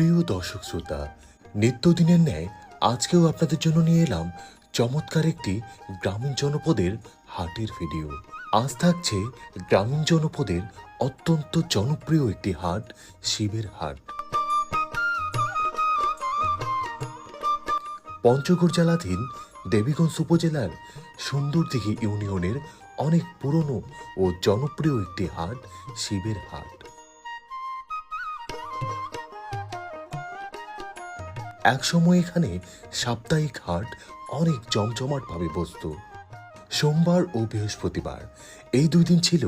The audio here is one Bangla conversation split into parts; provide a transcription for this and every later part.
প্রিয় দর্শক শ্রোতা, নিত্যদিনের ন্যায় আজকেও আপনাদের জন্য নিয়ে এলাম চমৎকার একটি গ্রামীণ জনপদের হাটের ভিডিও। আজ থাকছে গ্রামীণ জনপদের অত্যন্ত জনপ্রিয় একটি হাট, শিবের হাট। পঞ্চগড় জেলাধীন দেবীগঞ্জ উপজেলার সুন্দরদিঘি ইউনিয়নের অনেক পুরনো ও জনপ্রিয় একটি হাট, শিবের হাট। একসময় এখানে সাপ্তাহিক হাট অনেক জমজমাটভাবে বসত। সোমবার ও বৃহস্পতিবার এই দুই দিন ছিল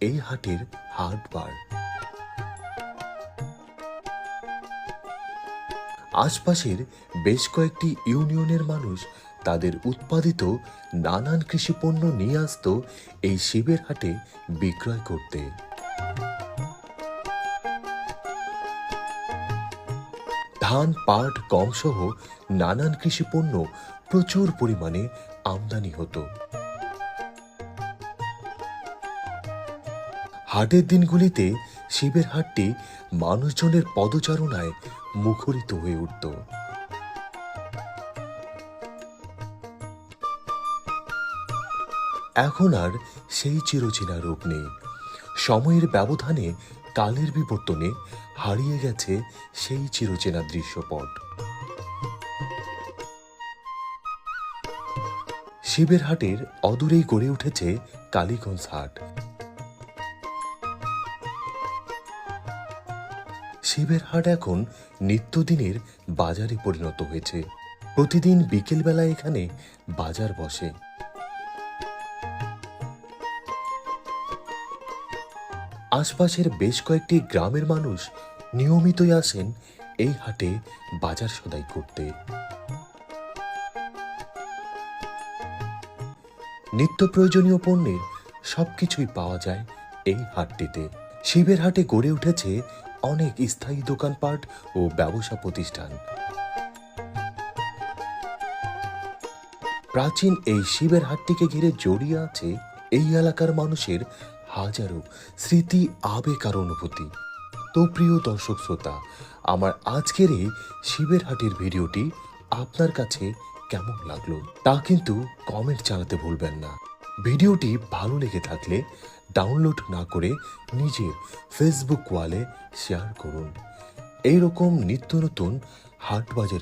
এই হাটের হাটবার আশপাশের বেশ কয়েকটি ইউনিয়নের মানুষ তাদের উৎপাদিত নানান কৃষি পণ্য নিয়ে আসতো এই শিবের হাটে বিক্রয় করতে। ধান, পাট, গম সহ নানান কৃষি পণ্য প্রচুর পরিমাণে আমদানি হতো। হাটের দিনগুলিতে শিবের হাটটি মানুষজনের পদচারণায় মুখরিত হয়ে উঠত। এখন আর সেই চিরচেনা রূপ নেই। সময়ের ব্যবধানে কালের বিবর্তনে হারিয়ে গেছে সেই চিরচেনা দৃশ্যপট। শিবের হাটের অদূরেই গড়ে উঠেছে কালীগঞ্জ হাট। শিবের হাট এখন নিত্যদিনের বাজারে পরিণত হয়েছে। প্রতিদিন বিকেলবেলা এখানে বাজার বসে। আশপাশের বেশ কয়েকটি গ্রামের মানুষ নিয়মিতই আসেন এই হাটে বাজার সদাই করতে। নিত্য প্রয়োজনীয় পণ্যের সবকিছুই পাওয়া যায় এই হাটটিতে। শিবের হাটে গড়ে উঠেছে অনেক স্থায়ী দোকানপাট ও ব্যবসা প্রতিষ্ঠান। প্রাচীন এই শিবের হাটটিকে ঘিরে জড়িয়ে আছে এই এলাকার মানুষের হাজারো স্মৃতি, আবেগ আর অনুভূতি। তো প্রিয় দর্শক শ্রোতা, আমার আজকের এই শিবের হাটের ভিডিওটি আপনার কাছে কেমন লাগল তা কিন্তু কমেন্ট জানাতে ভুলবেন না। ভিডিওটি ভালো লেগে থাকলে ডাউনলোড না করে নিজের ফেসবুক ওয়ালে শেয়ার করুন। এইরকম নিত্য নতুন হাট বাজার